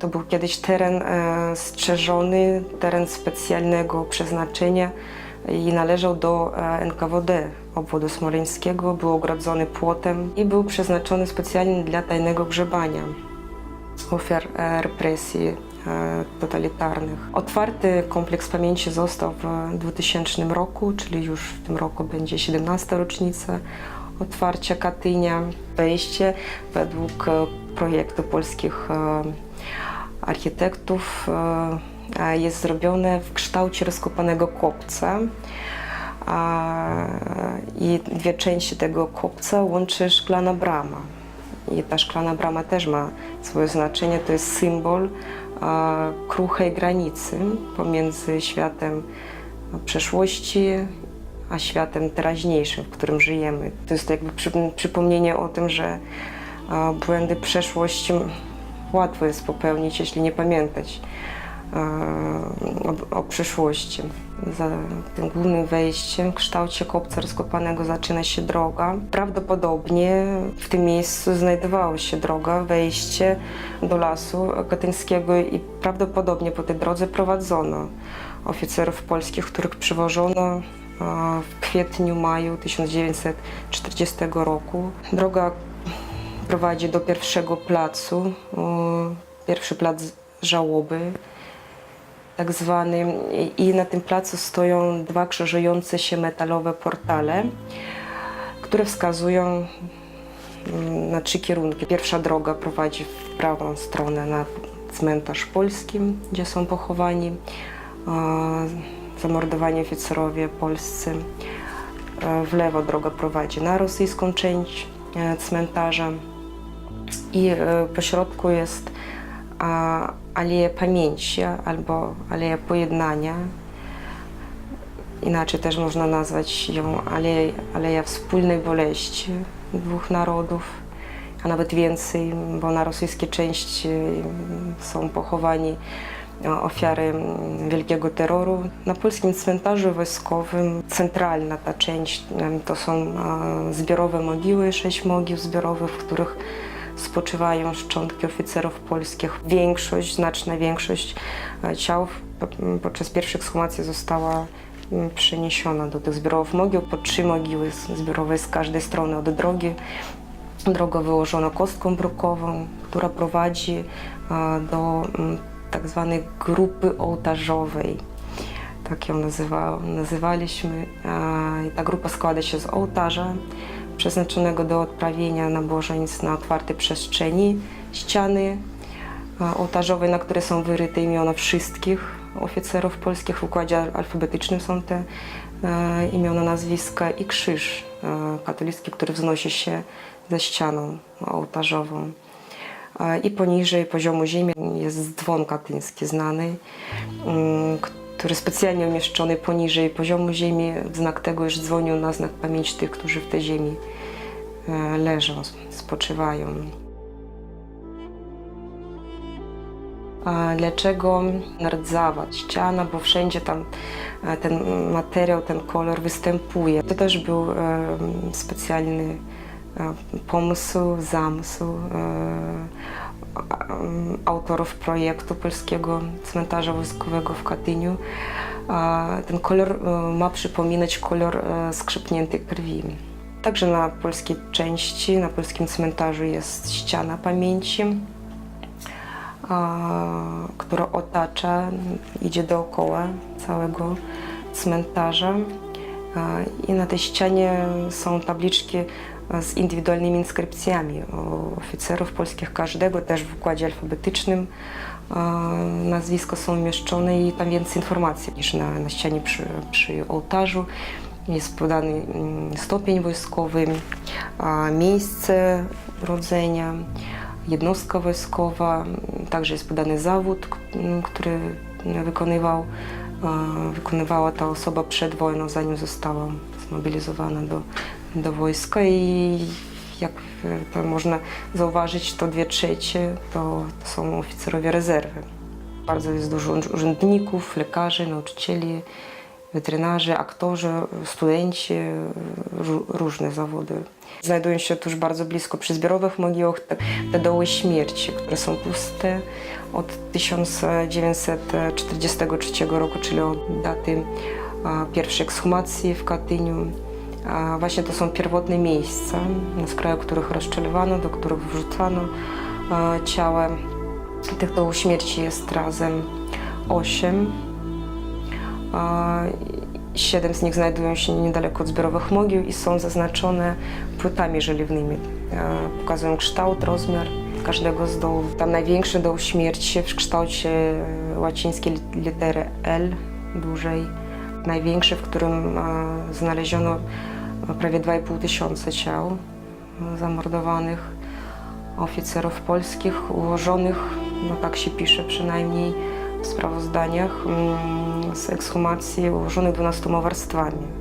To był kiedyś teren e, strzeżony, teren specjalnego przeznaczenia i należał do e, NKWD obwodu smoleńskiego. Był ogrodzony płotem i był przeznaczony specjalnie dla tajnego grzebania ofiar e, represji totalitarnych. Otwarty kompleks pamięci został w 2000 roku, czyli już w tym roku będzie 17 rocznica otwarcia Katynia. Wejście według projektu polskich architektów e, jest zrobione w kształcie rozkopanego kopca. I dwie części tego kopca łączy szklana brama. I ta szklana brama też ma swoje znaczenie. To jest symbol kruchej granicy pomiędzy światem przeszłości a światem teraźniejszym, w którym żyjemy. To jest jakby przy, przypomnienie o tym, że błędy przeszłości łatwo jest popełnić, jeśli nie pamiętać e, o, o przyszłości. Za tym głównym wejściem w kształcie kopca rozkopanego zaczyna się droga. Prawdopodobnie w tym miejscu znajdowała się droga, wejście do lasu katyńskiego i prawdopodobnie po tej drodze prowadzono oficerów polskich, których przywożono e, w kwietniu, maju 1940 roku. Droga prowadzi do pierwszego placu, pierwszy plac żałoby tak zwany i na tym placu stoją dwa krzyżujące się metalowe portale, które wskazują mm, na trzy kierunki. Pierwsza droga prowadzi w prawą stronę na cmentarz polski, gdzie są pochowani zamordowani oficerowie polscy. E, W lewo droga prowadzi na rosyjską część e, cmentarza i e, po środku jest a, Aleja Pamięci albo Aleja Pojednania. Inaczej też można nazwać ją Aleja, Aleja Wspólnej Boleści dwóch narodów, a nawet więcej, bo na rosyjskiej części są pochowani e, ofiary wielkiego terroru. Na polskim cmentarzu wojskowym centralna ta część to są e, zbiorowe mogiły, sześć mogił zbiorowych, w których spoczywają szczątki oficerów polskich. Większość, znaczna większość e, ciał po- podczas pierwszej ekshumacji została przeniesiona do tych zbiorowych mogił. Po trzy mogiły zbiorowe z każdej strony od drogi. Drogę wyłożono kostką brukową, która prowadzi do tak zwanej grupy ołtarzowej. Tak ją nazywa, nazywaliśmy. Ta grupa składa się z ołtarza przeznaczonego do odprawienia nabożeństw na otwartej przestrzeni, ściany e, ołtarzowej, na które są wyryte imiona wszystkich oficerów polskich. W układzie alfabetycznym są te e, imiona, nazwiska i krzyż e, katolicki, który wznosi się ze ścianą ołtarzową. I poniżej poziomu ziemi jest dzwon katyński znany, mm, który specjalnie umieszczony poniżej poziomu ziemi w znak tego, iż dzwonił na znak pamięci tych, którzy w tej ziemi e, leżą, spoczywają. A dlaczego rdzawa ściana? Bo wszędzie tam e, ten materiał, ten kolor występuje. To też był e, specjalny pomysł, zamysł autorów projektu Polskiego Cmentarza Wojskowego w Katyniu. Ten kolor e, ma przypominać kolor e, skrzypniętej krwi. Także na polskiej części, na polskim cmentarzu jest ściana pamięci, która otacza, idzie dookoła całego cmentarza. I na tej ścianie są tabliczki e, z indywidualnymi inskrypcjami oficerów polskich, każdego też w układzie alfabetycznym. A, Nazwiska są umieszczone i tam więcej informacji niż na, na ścianie przy, przy ołtarzu. Jest podany mm, stopień wojskowy, miejsce urodzenia, jednostka wojskowa, także jest podany zawód, który wykonywał, wykonywała ta osoba przed wojną, zanim została zmobilizowana do, do wojska i jak e, można zauważyć, to dwie trzecie to, to są oficerowie rezerwy. Bardzo jest dużo urzędników, lekarzy, nauczycieli weterynarze, aktorzy, studenci, ró- różne zawody. Znajdują się tuż bardzo blisko przy zbiorowych mogiłach te, doły śmierci, które są puste od 1943 roku, czyli od daty pierwszej ekshumacji w Katyniu. Właśnie to są pierwotne miejsca, na skraju których rozstrzelywano, do których wrzucano ciała. Tych dołów śmierci jest razem osiem. Siedem z nich znajdują się niedaleko od zbiorowych mogił i są zaznaczone płytami żeliwnymi. E, Pokazują kształt, rozmiar każdego z dołów. Tam największy doł śmierci w kształcie e, łacińskiej lit- litery L, dużej. Największy, w którym e, znaleziono prawie 2,5 tysiąca ciał e, zamordowanych oficerów polskich, ułożonych, no tak się pisze przynajmniej sprawozdaniach, mm, z ekshumacji ułożonych 12 warstwami.